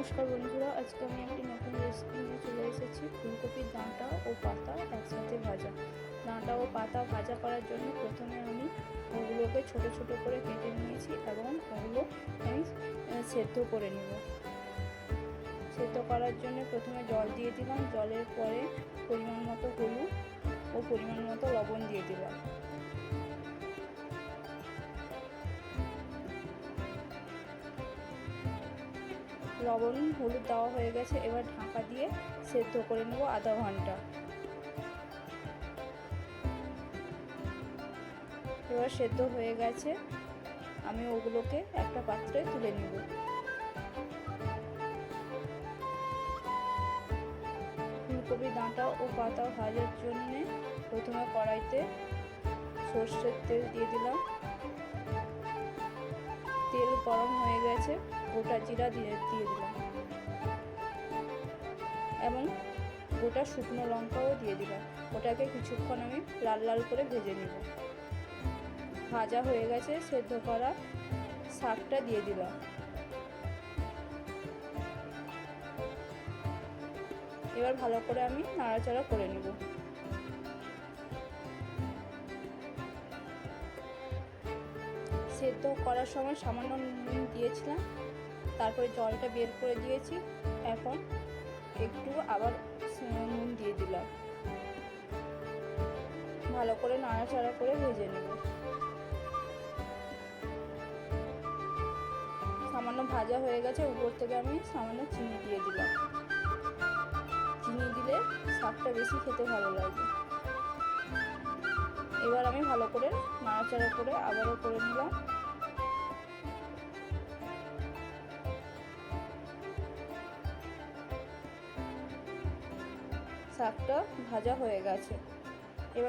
নমস্কার বন্ধুরা, আজকে আমি একটি নতুন রেসিপি নিয়ে চলে এসেছি, ফুলকপির ডাঁটা ও পাতা একসাথে ভাজা। ডাঁটা ও পাতা ভাজা করার জন্য প্রথমে আমি ওগুলোকে ছোট ছোট করে কেটে নিয়েছি এবং ওগুলো আমি সেদ্ধ করে নেব। সেদ্ধ করার জন্য প্রথমে জল দিয়ে দিলাম, জলের পরে পরিমাণ মতো হলুদ ও পরিমাণ মতো লবণ দিয়ে দিলাম। লবণ, হলুদ দেওয়া হয়ে গেছে। এবার ঢাকা দিয়ে সেদ্ধ করে নেব আধা ঘণ্টা। এবার সেদ্ধ হয়ে গেছে। আমি ওগুলোকে একটা পাত্রে তুলে নেব। ফুলকপি ডাঁটা ও পাতা ভাজার জন্যে প্রথমে কড়াইতে সর্ষের তেল দিয়ে দিলাম। গরম হয়ে গেছে, গোটা জিরা দিয়ে দিয়ে দিলাম। এবং গোটা শুকনো লঙ্কাও দিয়ে দিলাম। ওটাকে কিছুক্ষণ আমি লাল লাল করে ভেজে নেব। ভাজা হয়ে গেছে, সেদ্ধ করা শাকটা দিয়ে দিলাম। এবার ভালো করে আমি নাড়াচাড়া করে নেব। সেদ্ধ করার সময় সামান্য নুন দিয়েছিলাম। তারপরে জলটা বের করে দিয়েছি। এখন একটু আবার নুন দিয়ে দিলাম। ভালো করে নাড়াচাড়া করে ভেজে নেব। সামান্য ভাজা হয়ে গেছে। উপর থেকে আমি সামান্য চিনি দিয়ে দিলাম। চিনি দিলে শাকটা বেশি খেতে ভালো লাগে। এবার আমি ভালো করে নাড়াচাড়া করে আবারও করে নিলাম। শাকটা ভাজা হয়ে গেছে। এবার